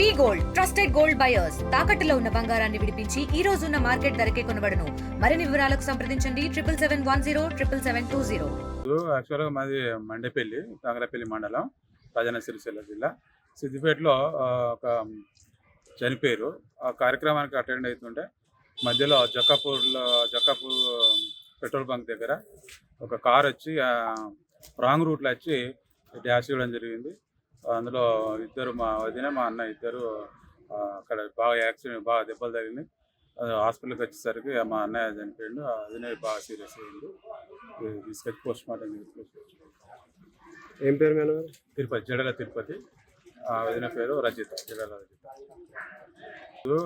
We gold trusted gold buyers. తాకట్టులో ఉన్న బంగారాన్ని విడిపించి ఈ రోజు ఉన్న మార్కెట్ ధరకే కొనబడను. మరిన్ని వివరాలకు సంప్రదించండి. Triple seven one zero triple seven two zero. యాక్చువల్గా మాది మండేపల్లి తంగరపల్లి మండలం రాజన్న సిరిసిల్ల జిల్లా. సిద్దిపేటలో ఒక చనిపోయారు. ఆ కార్యక్రమానికి అటెండ్ అవుతుంటే మధ్యలో జక్కాపూర్లో జక్కాపూర్ పెట్రోల్ బంక్ దగ్గర ఒక కార్ వచ్చి రాంగ్ రూట్లో వచ్చి డ్యాష్ ఇవ్వడం జరిగింది. అందులో ఇద్దరు మా వదిన మా అన్న ఇద్దరు అక్కడ బాగా యాక్సిడెంట్ బాగా దెబ్బలు తగిలినాయి హాస్పిటల్కి వచ్చేసరికి మా అన్నయ్య చనిపోయిండు. ఆ వదిన బాగా సీరియస్ అయ్యింది ఇది తీసుకొచ్చి పోస్ట్ మార్టం ఏం పేరు మీ అన్నగారు? తిరుపతి జడల తిరుపతి. ఆ వదిన పేరు రజిత జడల రజిత.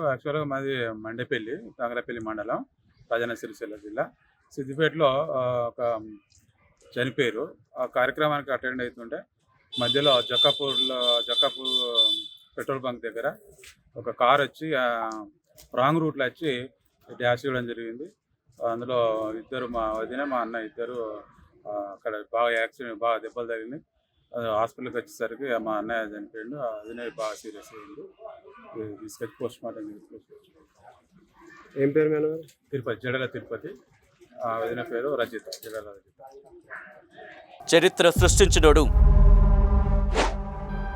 యాక్చువల్గా మాది మండేపల్లి తంగరపల్లి మండలం రాజన్న సిరిసిల్ల జిల్లా. సిద్దిపేటలో ఒక చనిపోయారు. ఆ కార్యక్రమానికి అటెండ్ అవుతుంటే మధ్యలో జక్కాపూర్లో జక్కాపూర్ పెట్రోల్ బంక్ దగ్గర ఒక కార్ వచ్చి రాంగ్ రూట్లో వచ్చి డ్యాష్ ఇవ్వడం జరిగింది. అందులో ఇద్దరు మా వదిన మా అన్న ఇద్దరు అక్కడ బాగా యాక్సిడెంట్ బాగా దెబ్బలు తగిలినాయి ఆ, హాస్పిటల్కి వచ్చేసరికి మా అన్నయ్య చనిపోయిండు ఆ వదిన బాగా సీరియస్ అయ్యింది తీసుకొచ్చి పోస్ట్ మార్టం ఏం పేరు మీ అన్నగారు? తిరుపతి జడల తిరుపతి. ఆ వదిన పేరు రజిత జడల రజిత. చరిత్ర సృష్టించినోడు